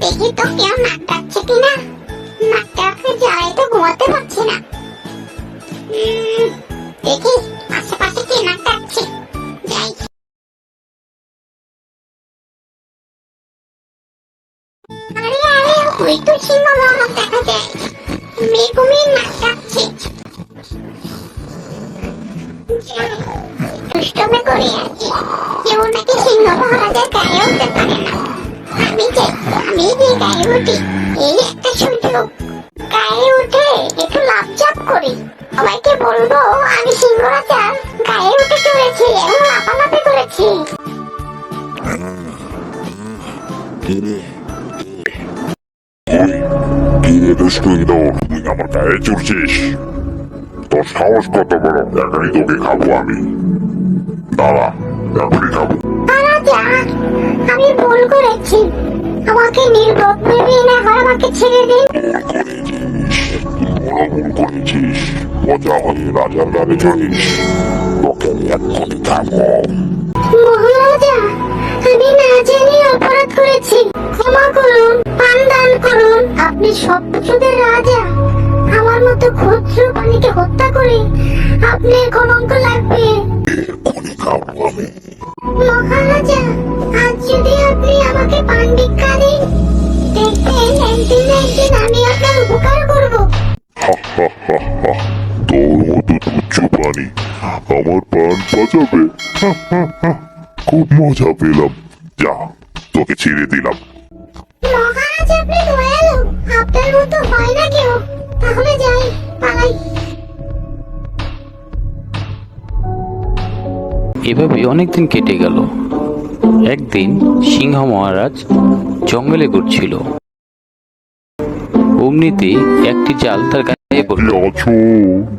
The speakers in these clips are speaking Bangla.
দেখি তো কেউ নাক ডাকছে কিনা? নাক ডাকলে জ্বালায় তো ঘুমাতে পারছি না। দেখি আশেপাশে কে নাক ডাকছে? যাই। আরে আরে, ওই তো সিংহ মহল দেখা যায়। মেঘুমির দুষ্টমি করে আর কি কেউ নাকি সিংহ মহারাজের গায়ে উঠতে পারে না। আমি যে আমি যে গায়ে উঠি, এই একটা সুযোগ। গায়ে উঠে একটু লাফঝাপ করি। সবাইকে বলব, আমি সিংহরাজার গায়ে উঠে চলেছি এবং লাফালাফি করেছি। কিরে কিরে? দুষ্টু ইঁদুর তুই আমার গায়ে চড়ছিস? তোর সাহস কত বড়? এখনই তোকে খাব আমি। দাঁড়া এখনই খাব। আমি ভুল করেছি। আমাকে নির্বোধ ভেবে না হয় আমাকে ছেড়ে দিন ভুল করেছিস। মজা হয়ে রাজার গায়ে চড়িস তোকে আমি এক্ষুনি খাব। মহারাজা আমি না জেনে অপরাধ করেছি। ক্ষমা করুন পান করুন। আপনি সব কিছুদের রাজা। আমার মতো ক্ষুদ্র প্রাণীকে হত্যা করে কলঙ্ক লাগবে এক্ষুনি খাব আমার বাঁচাবে। খুব মজা পেলাম যা তোকে ছেড়ে দিলাম মহারাজ আপনি এভাবে অনেকদিন কেটে গেল। একদিন সিংহ মহারাজ জঙ্গলে ঘুরছিল। অমনিতে একটি জাল তার গায়ে পড়ল। আছো?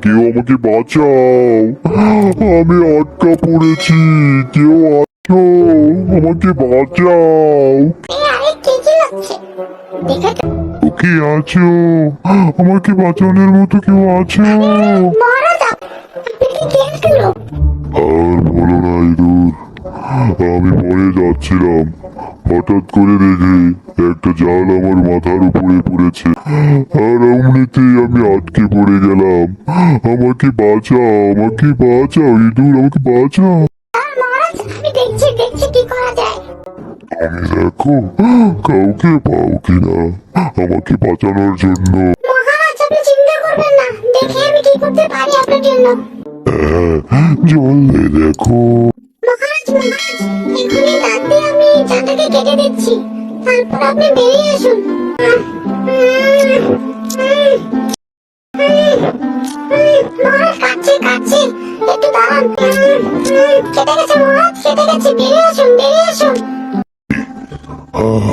কেউ আমাকে বাঁচাও। আমি আটকা পড়েছি। কেউ আছো? আমাকে বাঁচাও। কে চিল্লাচ্ছে দেখে তো কে আছো? আমাকে বাঁচানোর মতো কেউ আছো? মহারাজ আপনি কি কেন আর বলো না ইঁদুর। আমি মরে যাচ্ছিলাম। হঠাৎ করে দেখি একটা জাল আমার মাথার উপরে পড়েছে। আর অমনিতেই আমি আটকে পড়ে গেলাম। আমাকে বাঁচাও আমাকে বাঁচাও ইঁদুর আমাকে বাঁচাও। আমি দেখো কাউকে পাও কিনা আমাকে বাঁচানোর জন্য। মহারাজ আপনি চিন্তা করবেন না। দেখি আমি কি করতে পারি আপনার জন্য। জলদি দেখো। মহারাজ মহারাজ এখনই দাঁত দিয়ে আমি জালটাকে কেটে দিচ্ছি। তারপর আপনি বেরিয়ে আসুন। মহারাজ কাটছে কাটছে একটু দাঁড়ান। কেটে গেছে মহারাজ কেটে গেছে। বেরিয়ে আসুন বেরিয়ে আসুন। আহ,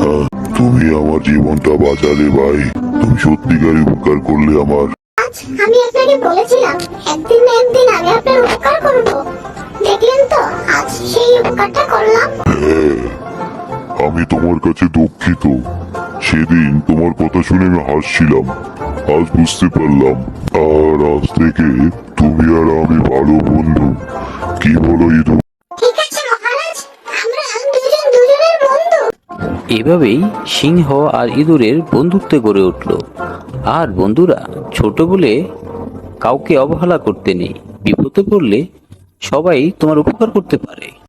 আহ, তুমি আমার জীবনটা বাঁচালে ভাই। তুমি সত্যিকারই উপকার করলে আমার। আজ আমি আপনাকে বলেছিলাম একদিন না একদিন আমি আপনার উপকার করব। দেখলেন তো আজ সেই উপকারটা করলাম। হ্যাঁ, আমি তোমার কাছে দুঃখিত। সেদিন তোমার কথা শুনে আমি হাসছিলাম। আজ বুঝতে পারলাম। আর আজ থেকে তুমি আর আমি ভালো বন্ধু। কি বলো ইদু ঠিক আছে মহারাজ। আমরা দুজন দুজনের বন্ধু। এভাবেই সিংহ আর ইঁদুরের বন্ধুত্ব গড়ে উঠল। আর বন্ধুরা ছোট বলে কাউকে অবহেলা করতে নেই। বিপদে পড়লে সবাই তোমার উপকার করতে পারে।